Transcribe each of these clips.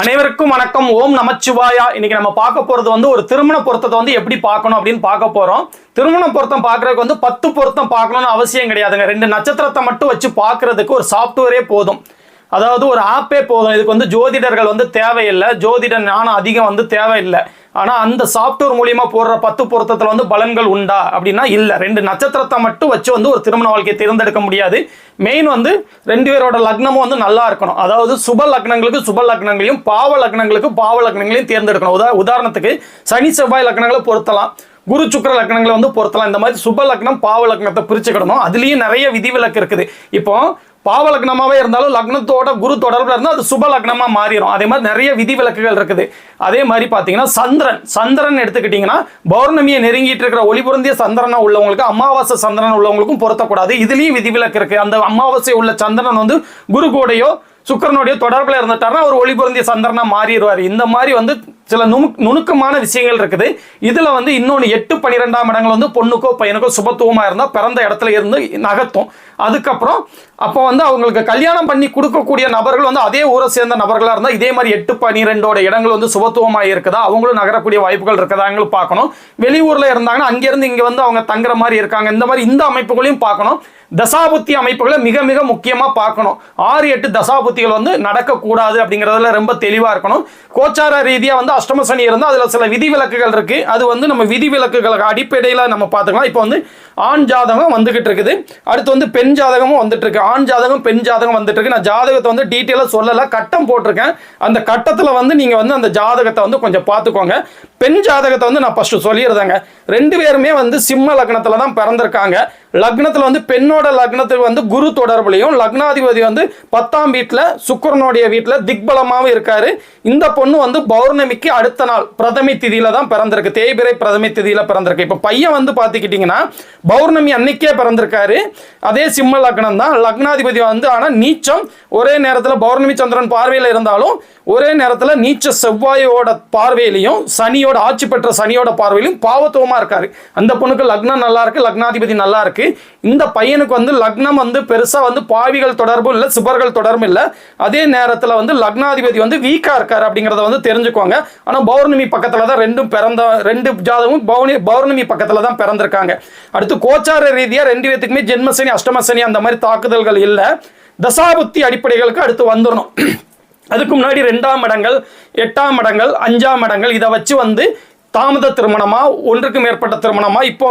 அனைவருக்கும் வணக்கம். ஓம் நமச்சிவாயா. இன்னைக்கு நம்ம பார்க்க போறது வந்து ஒரு திருமண பொருத்தத்தை வந்து எப்படி பார்க்கணும் அப்படின்னு பார்க்க போறோம். திருமண பொருத்தம் பார்க்கறதுக்கு வந்து பத்து பொருத்தம் பார்க்கணும்னு அவசியம் கிடையாதுங்க. ரெண்டு நட்சத்திரத்தை மட்டும் வச்சு பார்க்கறதுக்கு ஒரு சாஃப்ட்வேரே போதும். அதாவது ஒரு ஆப்பே போதும். இதுக்கு வந்து ஜோதிடர்கள் வந்து தேவையில்லை. ஜோதிட ஞானம் அதிகம் வந்து தேவையில்லை. ஆனால் அந்த சாஃப்ட்வேர் மூலியமா போடுற பத்து பொருத்தத்தில் வந்து பலன்கள் உண்டா அப்படின்னா இல்லை. ரெண்டு நட்சத்திரத்தை மட்டும் வச்சு வந்து ஒரு திருமண வாழ்க்கையை தேர்ந்தெடுக்க முடியாது. மெயின் வந்து ரெண்டு பேரோட லக்னமும் வந்து நல்லா இருக்கணும். அதாவது சுப லக்னங்களுக்கு சுப லக்னங்களையும் பாவ லக்னங்களுக்கு பாவ லக்னங்களையும் தேர்ந்தெடுக்கணும். உதா உதாரணத்துக்கு சனி செவ்வாய் லக்னங்களை பொருத்தலாம். குரு சுக்கர லக்னங்களை வந்து பொருத்தலாம். இந்த மாதிரி சுப லக்னம் பாவ லக்னத்தை பிரிச்சுக்கிடணும். அதுலேயும் நிறைய விதிவிலக்கு இருக்குது. இப்போ பாவ லக்னமாவே இருந்தாலும் லக்னத்தோட குரு தொடர்பில் இருந்தால் அது சுப லக்னமாக மாறிடும் அதே மாதிரி நிறைய விதிவிலக்குகள் இருக்குது. அதே மாதிரி பார்த்தீங்கன்னா சந்திரன். சந்திரன் எடுத்துக்கிட்டிங்கன்னா பௌர்ணமியை நெருங்கிட்டு இருக்கிற ஒளிபுரந்திய சந்திரனா உள்ளவங்களுக்கு அமாவாசை சந்திரன் உள்ளவங்களுக்கும் பொருத்தக்கூடாது. இதுலயும் விதிவிலக்கு இருக்குது அந்த அமாவாசை உள்ள சந்திரன் வந்து குரு கூடையோ சுக்கரனுடைய தொடர்பில் இருந்துட்டார்னா அவர் ஒளி பொருந்திய சந்திரனா மாறிடுவார். இந்த மாதிரி வந்து சில நுணுக் நுணுக்கமான விஷயங்கள் இருக்குது. இதில் வந்து இன்னொன்று எட்டு பன்னிரெண்டாம் இடங்கள் வந்து பொண்ணுக்கோ பையனுக்கோ சுபத்துவமாக இருந்தால் பிறந்த இடத்துல இருந்து நகர்த்தும். அதுக்கப்புறம் அப்போ வந்து அவங்களுக்கு கல்யாணம் பண்ணி கொடுக்கக்கூடிய நபர்கள் வந்து அதே ஊரை சேர்ந்த நபர்களாக இருந்தால் இதே மாதிரி எட்டு பன்னிரெண்டோட இடங்கள் வந்து சுபத்துவமாக இருக்குதா? அவங்களும் நகரக்கூடிய வாய்ப்புகள் இருக்குதாங்களும் பார்க்கணும். வெளியூரில் இருந்தாங்கன்னா அங்கேருந்து இங்கே வந்து அவங்க தங்குற மாதிரி இருக்காங்க. இந்த மாதிரி இந்த அமைப்புகளையும் பார்க்கணும். தசாபுத்தி அமைப்புகளை மிக மிக முக்கியமாக பார்க்கணும். ஆறு எட்டு தசாபுத்திகள் வந்து நடக்கக்கூடாது அப்படிங்கிறதுல ரொம்ப தெளிவாக இருக்கணும். கோச்சார ரீதியாக வந்து அஷ்டம சனி இருந்தால் அதில் சில விதிவிலக்குகள் இருக்குது அது வந்து நம்ம விதிவிலக்குகளுக்கு அடிப்படையில் நம்ம பார்த்துக்கலாம். இப்போ வந்து ஆண் ஜாதகம் வந்துகிட்டு இருக்குது. அடுத்து வந்து பெண் ஜாதகமும் வந்துட்டு இருக்கு. ஆண் ஜாதகம் பெண் ஜாதகம் வந்துட்டு இருக்கு. நான் ஜாதகத்தை வந்து டீட்டெயிலாக சொல்லலை. கட்டம் போட்டிருக்கேன். அந்த கட்டத்தில் வந்து நீங்கள் வந்து அந்த ஜாதகத்தை வந்து கொஞ்சம் பார்த்துக்கோங்க. பெண் ஜாதகத்தை வந்து நான் ஃபஸ்ட்டு சொல்லிடுறேங்க. ரெண்டு பேருமே வந்து சிம்ம லக்னத்தில் தான் பிறந்திருக்காங்க. லக்னத்தில் வந்து பெண்ணோட லக்னத்துக்கு வந்து குரு தொடர்புலையும் லக்னாதிபதி வந்து பத்தாம் வீட்டில் சுக்கரனுடைய வீட்டில் திக்பலமாகவும் இருக்காரு. இந்த பொண்ணு வந்து பௌர்ணமிக்கு அடுத்த நாள் பிரதமி திதியில தான் பிறந்திருக்கு. தேய்பிரை பிரதமி திதியில பிறந்திருக்கு. இப்போ பையன் வந்து பார்த்துக்கிட்டிங்கன்னா பௌர்ணமி அன்னைக்கே பிறந்திருக்காரு. அதே சிம்ம லக்னம் தான். லக்னாதிபதி வந்து ஆனால் நீச்சம் ஒரே நேரத்தில் பௌர்ணமி சந்திரன் பார்வையில் இருந்தாலும் ஒரே நேரத்தில் நீச்ச செவ்வாயோட பார்வையிலையும் சனியோட ஆட்சி பெற்ற சனியோட பார்வையிலையும் பாவத்துவமாக இருக்காரு. அந்த பொண்ணுக்கு லக்னம் நல்லா இருக்கு லக்னாதிபதி நல்லா இருக்கு. இந்த பையனுக்கு வந்து லக்னம் வந்து பெருசாக வந்து பாவிகள் தொடர்பும் இல்லை சுபர்கள் தொடர்பும் இல்லை. அதே நேரத்தில் வந்து லக்னாதிபதி வந்து வீக்காக இருக்கார் அப்படிங்கிறத வந்து தெரிஞ்சுக்கோங்க ஆனால் பௌர்ணமி பக்கத்தில் தான் ரெண்டும் பிறந்த ரெண்டு ஜாதகமும் பௌர்ணி பௌர்ணமி பக்கத்தில் தான் பிறந்திருக்காங்க. அடுத்து கோச்சார ரீதியாக ரெண்டு பேத்துக்குமே ஜென்மசனி அஷ்டமசனி அந்த மாதிரி தாக்குதல்கள் இல்லை. தசாபுத்தி அடிப்படைகளுக்கு அடுத்து வந்துடணும் அதுக்கு முன்னாடி ரெண்டாம் இடங்கள் எட்டாம் இடங்கள் அஞ்சாம் இடங்கள் இதை வச்சு வந்து தாமத திருமணமா ஒன்றுக்கு மேற்பட்ட திருமணமா இப்போ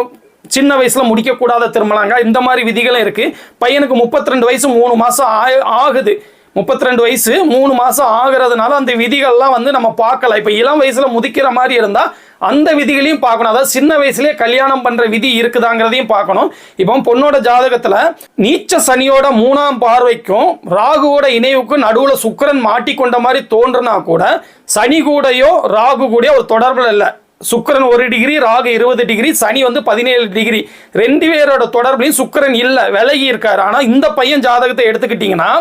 சின்ன வயசில் முடிக்கக்கூடாத திருமணங்க. இந்த மாதிரி விதிகளும் இருக்குது பையனுக்கு 32 வயசு மூணு மாதம் ஆ- ஆகுது. 32 வயசு மூணு மாதம் ஆகிறதுனால அந்த விதிகள்லாம் வந்து நம்ம பார்க்கல. இப்போ இளம் வயசில் முதிக்கிற மாதிரி இருந்தால் அந்த விதிகளையும் பார்க்கணும். அதாவது சின்ன வயசுலேயே கல்யாணம் பண்ணுற விதி இருக்குதாங்கிறதையும் பார்க்கணும். இப்போ பொண்ணோட ஜாதகத்தில் நீச்ச சனியோட மூணாம் பார்வைக்கும் ராகுவோட இணைவுக்கும் நடுவில் சுக்கிரன் மாட்டிக்கொண்ட மாதிரி தோன்றுனா கூட சனி கூடையோ ராகு கூடயோ ஒரு தொடர்பில் இல்லை. சுக்கரன் ஒரு டிகிரி ராகு இருபது டிகிரி சனி வந்து பதினேழு டிகிரி. ரெண்டு பேரோட தொடர்புலையும் சுக்கிரன் இல்லை விலகி இருக்காரு. ஆனால் இந்த பையன் ஜாதகத்தை எடுத்துக்கிட்டிங்கன்னா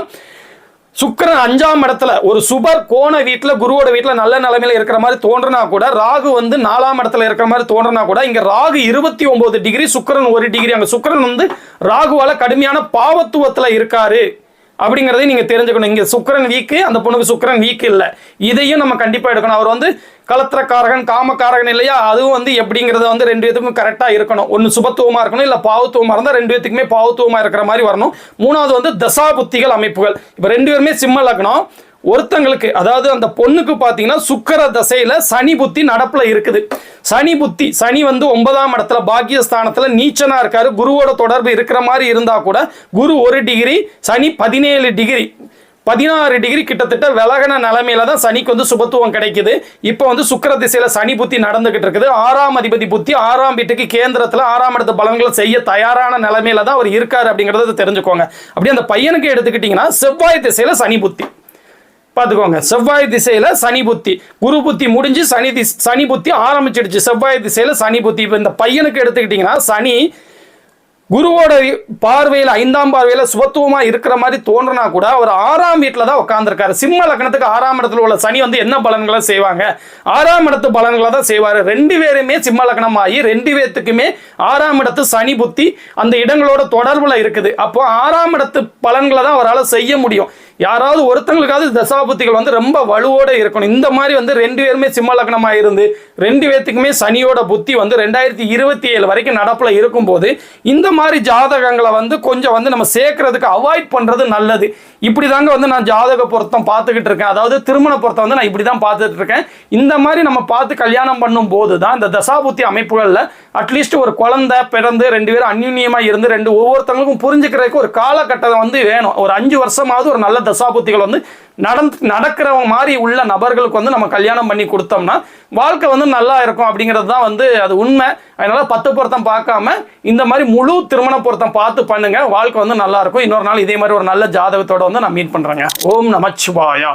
சுக்கரன் அஞ்சாம் இடத்துல ஒரு சுபர் கோண வீட்டில் குருவோட வீட்டில் நல்ல நிலமையில் இருக்கிற மாதிரி தோன்றுனா கூட ராகு வந்து நாலாம் இடத்துல இருக்கிற மாதிரி தோன்றுனா கூட இங்கே ராகு இருபத்தி ஒம்பது டிகிரி சுக்கரன் ஒரு டிகிரி. அங்கே சுக்கிரன் வந்து ராகுவால் கடுமையான பாவத்துவத்தில் இருக்காரு. அப்படிங்கிறதையும் நீங்கள் தெரிஞ்சுக்கணும். இங்கே சுக்கரன் வீக்கு அந்த பொண்ணுக்கு சுக்கரன் வீக் இல்லை. இதையும் நம்ம கண்டிப்பாக எடுக்கணும். அவர் வந்து கலத்திரக்காரகன் காமக்காரகன் இல்லையா? அதுவும் வந்து எப்படிங்கிறத வந்து ரெண்டு பேத்துக்கும் கரெக்டாக இருக்கணும். ஒன்று சுபத்துவமாக இருக்கணும் இல்லை பாவத்துவமாக இருந்தால் ரெண்டு பேத்துக்குமே பாவத்துவமாக இருக்கிற மாதிரி வரணும். மூணாவது வந்து தசாபுத்திகள் அமைப்புகள். இப்போ ரெண்டு பேருமே சிம்ம லக்னம். ஒருத்தங்களுக்கு அதாவது அந்த பொண்ணுக்கு பார்த்தீங்கன்னா சுக்கர தசையில் சனி புத்தி நடப்பில் இருக்குது. சனி புத்தி சனி வந்து ஒன்பதாம் இடத்துல பாக்கியஸ்தானத்தில் நீச்சனாக இருக்காரு. குருவோட தொடர்பு இருக்கிற மாதிரி இருந்தால் கூட குரு ஒரு டிகிரி சனி பதினேழு டிகிரி. பதினாறு டிகிரி கிட்டத்தட்ட விலகன நிலைமையில தான் சனிக்கு வந்து சுபத்துவம் கிடைக்குது. இப்போ வந்து சுக்கிர திசையில சனி புத்தி நடந்துகிட்டு இருக்குது. ஆறாம் அதிபதி புத்தி ஆறாம் வீட்டுக்கு கேந்திரத்தில் ஆறாம் இடத்து பலன்களை செய்ய தயாரான நிலைமையில தான் அவர் இருக்காரு அப்படிங்கறத தெரிஞ்சுக்கோங்க. அப்படி அந்த பையனுக்கு எடுத்துக்கிட்டிங்கன்னா செவ்வாய் திசையில சனி புத்தி. பார்த்துக்கோங்க. செவ்வாய் திசையில் சனி புத்தி. குரு புத்தி முடிஞ்சு சனி திஸ் சனி புத்தி ஆரம்பிச்சிடுச்சு. செவ்வாய் திசையில் சனி புத்தி. இப்போ இந்த பையனுக்கு எடுத்துக்கிட்டிங்கன்னா சனி குருவோட பார்வையில் ஐந்தாம் பார்வையில் சுபத்துவமாக இருக்கிற மாதிரி தோன்றுனா கூட அவர் ஆறாம் வீட்டில் தான் உட்காந்துருக்காரு சிம்ம லக்னத்துக்கு ஆறாம் இடத்துல உள்ள சனி வந்து என்ன பலன்களை செய்வாங்க? ஆறாம் இடத்து பலன்களை தான் செய்வார். ரெண்டு பேருமே சிம்ம லக்னம் ஆகி ரெண்டு பேர்த்துக்குமே ஆறாம் இடத்து சனி புத்தி அந்த இடங்களோட தொடர்பில் இருக்குது. அப்போ ஆறாம் இடத்து பலன்களை தான் அவரால் செய்ய முடியும். யாராவது ஒருத்தங்களுக்காவது தசாபுத்திகள் வந்து ரொம்ப வலுவோட இருக்கணும். இந்த மாதிரி வந்து ரெண்டு பேருமே சிம்ம லக்னமா இருந்து ரெண்டு பேர்த்துக்குமே சனியோட புத்தி வந்து ரெண்டாயிரத்தி இருபத்தி ஏழு வரைக்கும் நடப்புல இருக்கும்போது இந்த மாதிரி ஜாதகங்களை வந்து கொஞ்சம் வந்து நம்ம சேர்க்கறதுக்கு அவாய்ட் பண்றது நல்லது. இப்படி தாங்க வந்து நான் ஜாதக பொருத்தம் பார்த்துக்கிட்டு இருக்கேன். அதாவது திருமண பொருத்தம் வந்து நான் இப்படி தான் பார்த்துட்டு இருக்கேன். இந்த மாதிரி நம்ம பார்த்து கல்யாணம் பண்ணும் போது தான் இந்த தசாபுத்தி அமைப்புகளில் அட்லீஸ்ட் ஒரு குழந்தை பிறந்து ரெண்டு பேரும் அந்யுன்யமா இருந்து ரெண்டு ஒவ்வொருத்தவங்களுக்கும் புரிஞ்சுக்கிறதுக்கு ஒரு காலகட்டத்தை வந்து வேணும். ஒரு அஞ்சு வருஷமாவது ஒரு நல்ல தசாபுத்திகள் வந்து நடந்து நடக்கிறவங்க மாதிரி உள்ள நபர்களுக்கு வந்து நம்ம கல்யாணம் பண்ணி கொடுத்தோம்னா வாழ்க்கை வந்து நல்லா இருக்கும் அப்படிங்கிறது தான் வந்து அது உண்மை. அதனால பத்து பொருத்தம் பார்க்காம இந்த மாதிரி முழு திருமண பொருத்தம் பார்த்து பண்ணுங்க. வாழ்க்கை வந்து நல்லா இருக்கும். இன்னொரு நாள் இதே மாதிரி ஒரு நல்ல ஜாதகத்தோட வந்து நான் மீட் பண்ணுறேங்க ஓம் நமச்சிவாயா.